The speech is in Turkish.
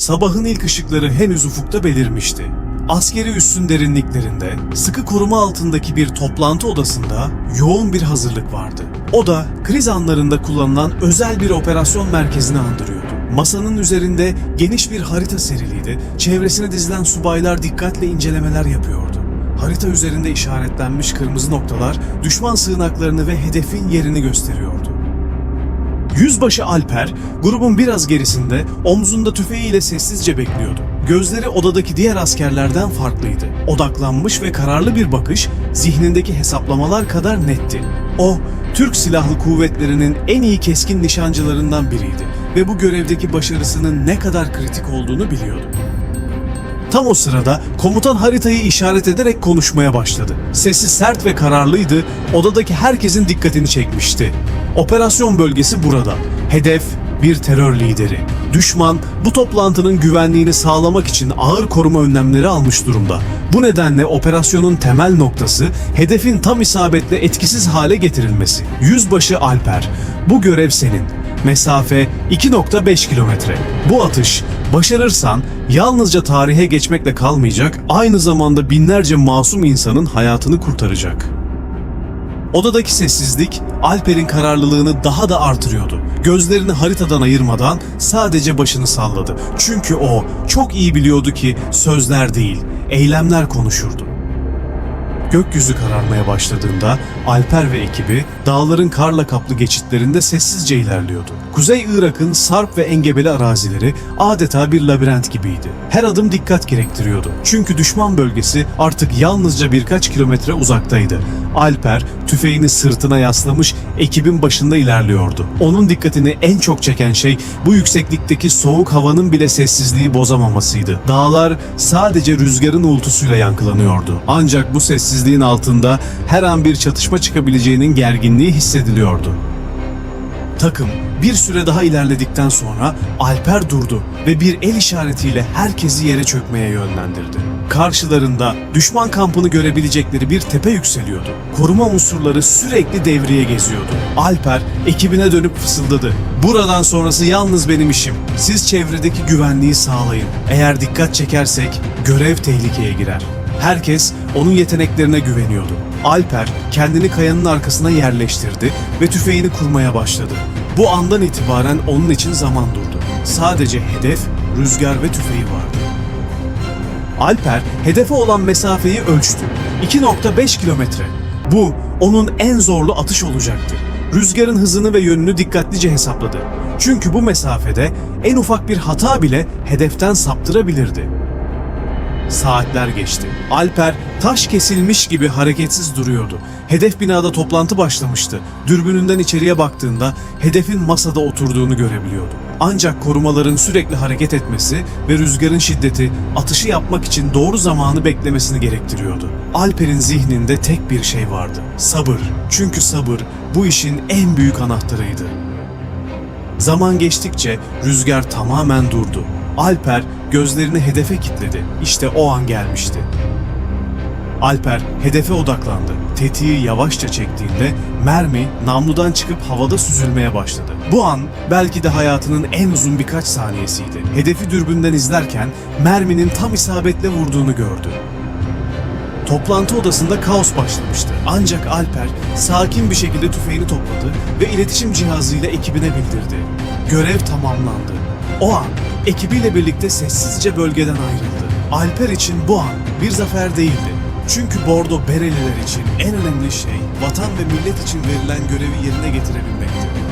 Sabahın ilk ışıkları henüz ufukta belirmişti. Askeri üssün derinliklerinde, sıkı koruma altındaki bir toplantı odasında yoğun bir hazırlık vardı. O da kriz anlarında kullanılan özel bir operasyon merkezini andırıyordu. Masanın üzerinde geniş bir harita seriliydi. Çevresine dizilen subaylar dikkatle incelemeler yapıyordu. Harita üzerinde işaretlenmiş kırmızı noktalar düşman sığınaklarını ve hedefin yerini gösteriyordu. Yüzbaşı Alper, grubun biraz gerisinde omzunda tüfeğiyle sessizce bekliyordu. Gözleri odadaki diğer askerlerden farklıydı. Odaklanmış ve kararlı bir bakış zihnindeki hesaplamalar kadar netti. O, Türk Silahlı Kuvvetleri'nin en iyi keskin nişancılarından biriydi ve bu görevdeki başarısının ne kadar kritik olduğunu biliyordu. Tam o sırada komutan haritayı işaret ederek konuşmaya başladı. Sesi sert ve kararlıydı, odadaki herkesin dikkatini çekmişti. Operasyon bölgesi burada. Hedef bir terör lideri. Düşman bu toplantının güvenliğini sağlamak için ağır koruma önlemleri almış durumda. Bu nedenle operasyonun temel noktası hedefin tam isabetle etkisiz hale getirilmesi. Yüzbaşı Alper, bu görev senin. Mesafe 2.5 kilometre. Bu atış başarırsan yalnızca tarihe geçmekle kalmayacak, aynı zamanda binlerce masum insanın hayatını kurtaracak. Odadaki sessizlik Alper'in kararlılığını daha da artırıyordu. Gözlerini haritadan ayırmadan sadece başını salladı. Çünkü o çok iyi biliyordu ki sözler değil, eylemler konuşurdu. Gökyüzü kararmaya başladığında Alper ve ekibi dağların karla kaplı geçitlerinde sessizce ilerliyordu. Kuzey Irak'ın sarp ve engebeli arazileri adeta bir labirent gibiydi. Her adım dikkat gerektiriyordu. Çünkü düşman bölgesi artık yalnızca birkaç kilometre uzaktaydı. Alper tüfeğini sırtına yaslamış ekibin başında ilerliyordu. Onun dikkatini en çok çeken şey bu yükseklikteki soğuk havanın bile sessizliği bozamamasıydı. Dağlar sadece rüzgarın uğultusuyla yankılanıyordu. Ancak bu sessizliğin altında her an bir çatışma çıkabileceğinin gerginliği hissediliyordu. Takım bir süre daha ilerledikten sonra Alper durdu ve bir el işaretiyle herkesi yere çökmeye yönlendirdi. Karşılarında düşman kampını görebilecekleri bir tepe yükseliyordu. Koruma unsurları sürekli devriye geziyordu. Alper ekibine dönüp fısıldadı. Buradan sonrası yalnız benim işim. Siz çevredeki güvenliği sağlayın. Eğer dikkat çekersek görev tehlikeye girer. Herkes onun yeteneklerine güveniyordu. Alper kendini kayanın arkasına yerleştirdi ve tüfeğini kurmaya başladı. Bu andan itibaren onun için zaman durdu. Sadece hedef, rüzgar ve tüfeği vardı. Alper hedefe olan mesafeyi ölçtü. 2.5 kilometre. Bu onun en zorlu atış olacaktı. Rüzgarın hızını ve yönünü dikkatlice hesapladı. Çünkü bu mesafede en ufak bir hata bile hedeften saptırabilirdi. Saatler geçti. Alper taş kesilmiş gibi hareketsiz duruyordu. Hedef binada toplantı başlamıştı. Dürbününden içeriye baktığında hedefin masada oturduğunu görebiliyordu. Ancak korumaların sürekli hareket etmesi ve rüzgarın şiddeti atışı yapmak için doğru zamanı beklemesini gerektiriyordu. Alper'in zihninde tek bir şey vardı. Sabır. Çünkü sabır bu işin en büyük anahtarıydı. Zaman geçtikçe rüzgar tamamen durdu. Alper gözlerini hedefe kilitledi. İşte o an gelmişti. Alper hedefe odaklandı. Tetiği yavaşça çektiğinde mermi namludan çıkıp havada süzülmeye başladı. Bu an belki de hayatının en uzun birkaç saniyesiydi. Hedefi dürbünden izlerken merminin tam isabetle vurduğunu gördü. Toplantı odasında kaos başlamıştı. Ancak Alper sakin bir şekilde tüfeğini topladı ve iletişim cihazıyla ekibine bildirdi. Görev tamamlandı. O an ekibiyle birlikte sessizce bölgeden ayrıldı. Alper için bu an bir zafer değildi. Çünkü Bordo Bereliler için en önemli şey vatan ve millet için verilen görevi yerine getirebilmekti.